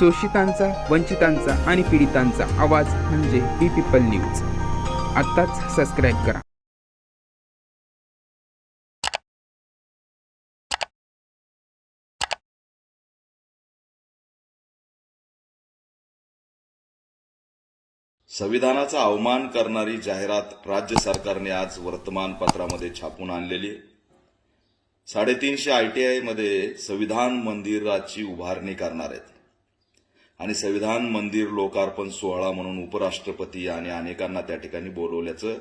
शोषितांचा वंचितांचा आणि पीडितांचा आवाज म्हणजे बी पीपल न्यूज. आत्ताच सबस्क्राईब करा. संविधानाचा अवमान करणारी जाहिरात राज्य सरकारने आज वर्तमानपत्रामध्ये छापून आणलेली आहे. साडेतीनशे आयटीआयमध्ये संविधान मंदिराची उभारणी करणार आहेत. आणि संविधान मंदिर लोकार्पण सोहळा म्हणून उपराष्ट्रपती आणि अनेकांना त्या ठिकाणी बोलवल्याचं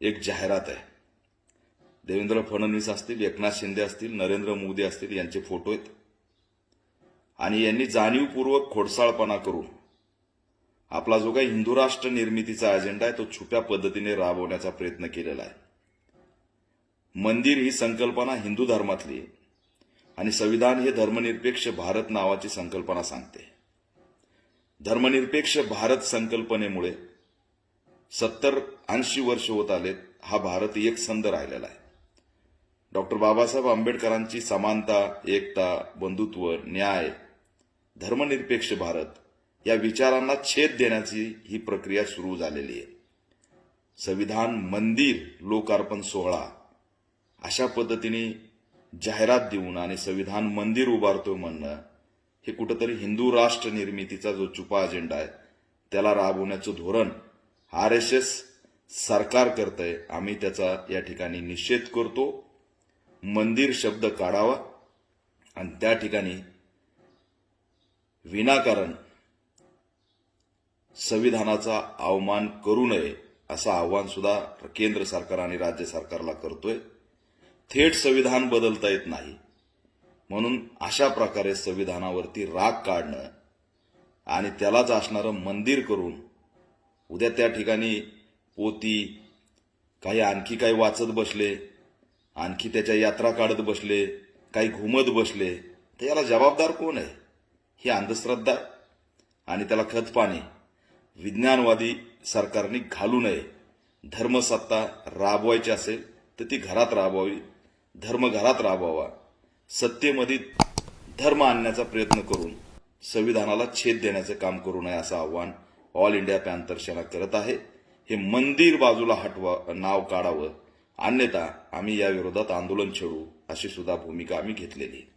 एक जाहिरात आहे. देवेंद्र फडणवीस असतील एकनाथ शिंदे असतील नरेंद्र मोदी असतील यांचे फोटो आहेत. आणि यांनी जाणीवपूर्वक खोडसाळपणा करून आपला जो काही हिंदू राष्ट्र निर्मितीचा अजेंडा आहे तो छुप्या पद्धतीने राबवण्याचा प्रयत्न केलेला आहे. मंदिर ही संकल्पना हिंदू धर्मातली आहे. आणि संविधान हे धर्मनिरपेक्ष भारत नावाची संकल्पना सांगते. धर्मनिरपेक्ष भारत संकल्पनेमुळे सत्तर ऐंशी वर्ष होत आलेत हा भारत एकसंध राहिलेला आहे. डॉक्टर बाबासाहेब आंबेडकरांची समानता एकता बंधुत्व न्याय धर्मनिरपेक्ष भारत या विचारांना छेद देण्याची ही प्रक्रिया सुरू झालेली आहे. संविधान मंदिर लोकार्पण सोहळा अशा पद्धतीने जाहिरात देऊन आणि संविधान मंदिर उभारतो म्हणणं हे कुठंतरी हिंदू राष्ट्र निर्मितीचा जो चुपा अजेंडा आहे त्याला राबवण्याचं धोरण आर एस एस सरकार करतंय. आम्ही त्याचा या ठिकाणी निषेध करतो. मंदिर शब्द काढावा आणि त्या ठिकाणी विनाकारण संविधानाचा अवमान करू नये असं आव्हान सुद्धा केंद्र सरकार आणि राज्य सरकारला करतोय. थेट संविधान बदलता येत नाही. म्हणून अशा प्रकारे संविधानावरती राग काढणं आणि त्यालाच असणारं मंदिर करून उद्या त्या ठिकाणी पोती काही आणखी काही वाचत बसले आणखी त्याच्या यात्रा काढत बसले काही घुमत बसले तर याला जबाबदार कोण आहे? ही अंधश्रद्धा आणि त्याला खतपाणी. विज्ञानवादी सरकारने घालू नये. धर्मसत्ता राबवायची असेल तर ती घरात राबवावी. धर्म घरात राबवावा. सत्तेमध्ये धर्म आणण्याचा प्रयत्न करून संविधानाला छेद देण्याचे काम करू नये असं आव्हान ऑल इंडिया पॅन्थर सेना करत आहे. हे मंदिर बाजूला हटवा नाव काढावं. अन्यथा आम्ही या विरोधात आंदोलन छेडू अशी सुद्धा भूमिका आम्ही घेतलेली आहे.